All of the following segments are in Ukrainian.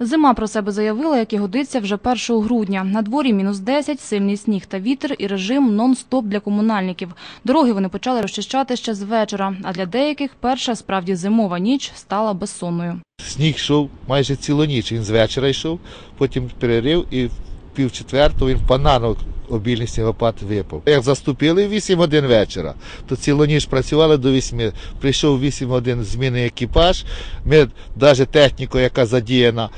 Зима про себе заявила, як і годиться вже 1 грудня. На дворі мінус 10, сильний сніг та вітер і режим нон-стоп для комунальників. Дороги вони почали розчищати ще з вечора, а для деяких перша справді зимова ніч стала безсонною. Сніг йшов майже цілу ніч. Він з вечора йшов, потім перерив і в пів четвертого він бананок обільний снігопад випав. Як заступили в 8 годин вечора, то цілу ніч працювали до 8. Прийшов 8 годин змінний екіпаж. Ми навіть техніку, яка задіяна,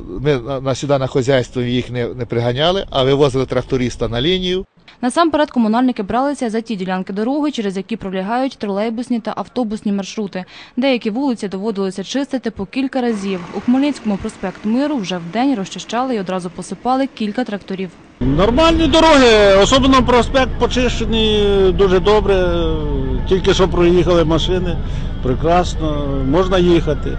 ми на сюди на хазяйство їх не, не приганяли, а вивозили тракториста на лінію. Насамперед комунальники бралися за ті ділянки дороги, через які пролягають тролейбусні та автобусні маршрути. Деякі вулиці доводилося чистити по кілька разів. У Хмельницькому проспект Миру вже вдень розчищали і одразу посипали кілька тракторів. Нормальні дороги, особливо проспект почищений дуже добре. Тільки що проїхали машини, прекрасно, можна їхати.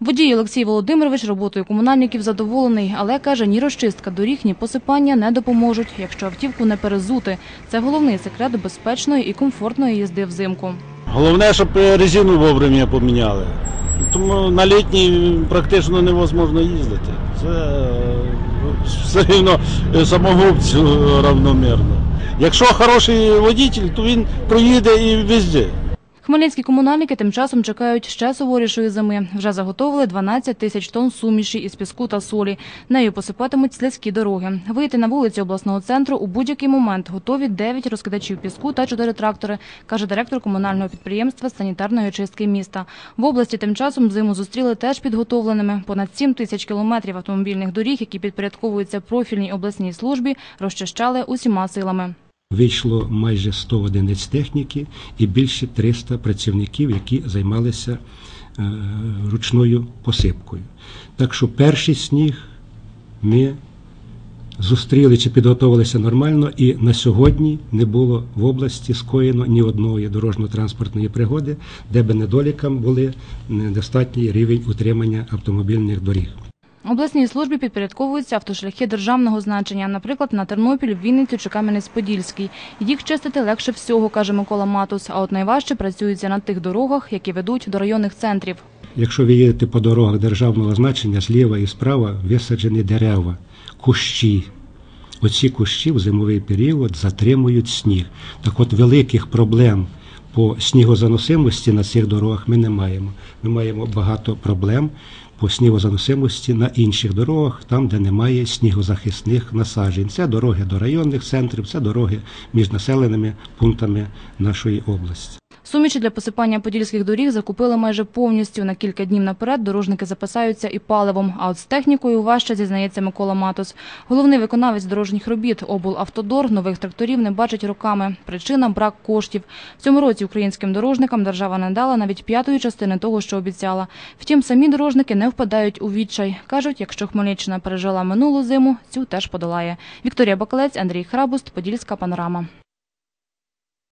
Водій Олексій Володимирович роботою комунальників задоволений, але каже, ні розчистка доріг, ні посипання не допоможуть, якщо автівку не перезути. Це головний секрет безпечної і комфортної їзди взимку. Головне, щоб резину вовремя поміняли. Тому на літній практично невозможно їздити. Це е, все рівно самогубцю равномірно. Якщо хороший водитель, то він проїде і везде. Хмельницькі комунальники тим часом чекають ще суворішої зими. Вже заготовили 12 тисяч тонн суміші із піску та солі. Нею посипатимуть слизькі дороги. Вийти на вулиці обласного центру у будь-який момент готові 9 розкидачів піску та 4 трактори, каже директор комунального підприємства санітарної очистки міста. В області тим часом зиму зустріли теж підготовленими. Понад 7 тисяч кілометрів автомобільних доріг, які підпорядковуються профільній обласній службі, розчищали усіма силами. Вийшло майже 100 одиниць техніки і більше 300 працівників, які займалися е, ручною посипкою. Так що перший сніг ми зустріли чи підготувалися нормально, і на сьогодні не було в області скоєно ні одної дорожньо-транспортної пригоди, де би недолікам були недостатній рівень утримання автомобільних доріг. Обласній службі підпорядковуються автошляхи державного значення, наприклад, на Тернопіль, Вінницю чи Кам'янець-Подільський. Їх чистити легше всього, каже Микола Матус, а от найважче працюється на тих дорогах, які ведуть до районних центрів. Якщо ви їдете по дорогах державного значення, зліва і справа висаджені дерева, кущі. Оці кущі в зимовий період затримують сніг. Так от великих проблем по снігозаносимості на цих дорогах ми не маємо. Ми маємо багато проблем по снігозаносимості на інших дорогах, там, де немає снігозахисних насаджень. Це дороги до районних центрів, це дороги між населеними пунктами нашої області. Суміші для посипання подільських доріг закупили майже повністю. На кілька днів наперед дорожники запасаються і паливом. А от з технікою важче, зізнається Микола Матус. Головний виконавець дорожніх робіт облавтодор нових тракторів не бачить роками. Причина – брак коштів. В цьому році українським дорожникам держава не дала навіть п'ятої частини того, що обіцяла. Втім, самі дорожники не впадають у відчай. Кажуть, якщо Хмельниччина пережила минулу зиму, цю теж подолає. Вікторія Бакалець, Андрій Храбуст, Подільська панорама.